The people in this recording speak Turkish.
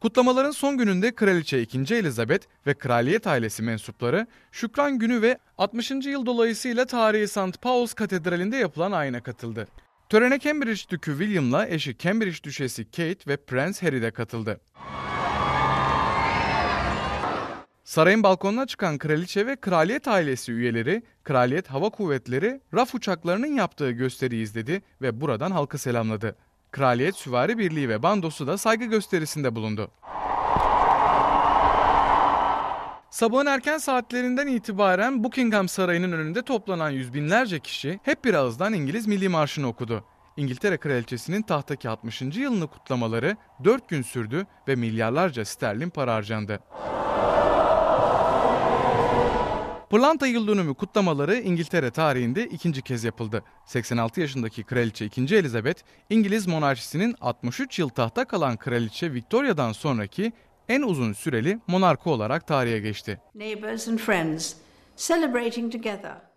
Kutlamaların son gününde Kraliçe 2. Elizabeth ve kraliyet ailesi mensupları Şükran Günü ve 60. yıl dolayısıyla tarihi St. Paul's Katedrali'nde yapılan ayina katıldı. Törene Cambridge Dükü William'la eşi Cambridge Düşesi Kate ve Prens Harry de katıldı. Sarayın balkonuna çıkan kraliçe ve kraliyet ailesi üyeleri, kraliyet hava kuvvetleri RAF uçaklarının yaptığı gösteriyi izledi ve buradan halkı selamladı. Kraliyet Süvari Birliği ve bandosu da saygı gösterisinde bulundu. Sabahın erken saatlerinden itibaren Buckingham Sarayı'nın önünde toplanan yüz binlerce kişi hep bir ağızdan İngiliz Milli Marşı'nı okudu. İngiltere Kraliçesi'nin tahtaki 60. yılını kutlamaları 4 gün sürdü ve milyarlarca sterlin para harcandı. Pırlanta yıl dönümü kutlamaları İngiltere tarihinde ikinci kez yapıldı. 86 yaşındaki Kraliçe 2. Elizabeth, İngiliz monarşisinin 63 yıl tahta kalan Kraliçe Victoria'dan sonraki en uzun süreli monarka olarak tarihe geçti. neighbours and friends celebrating together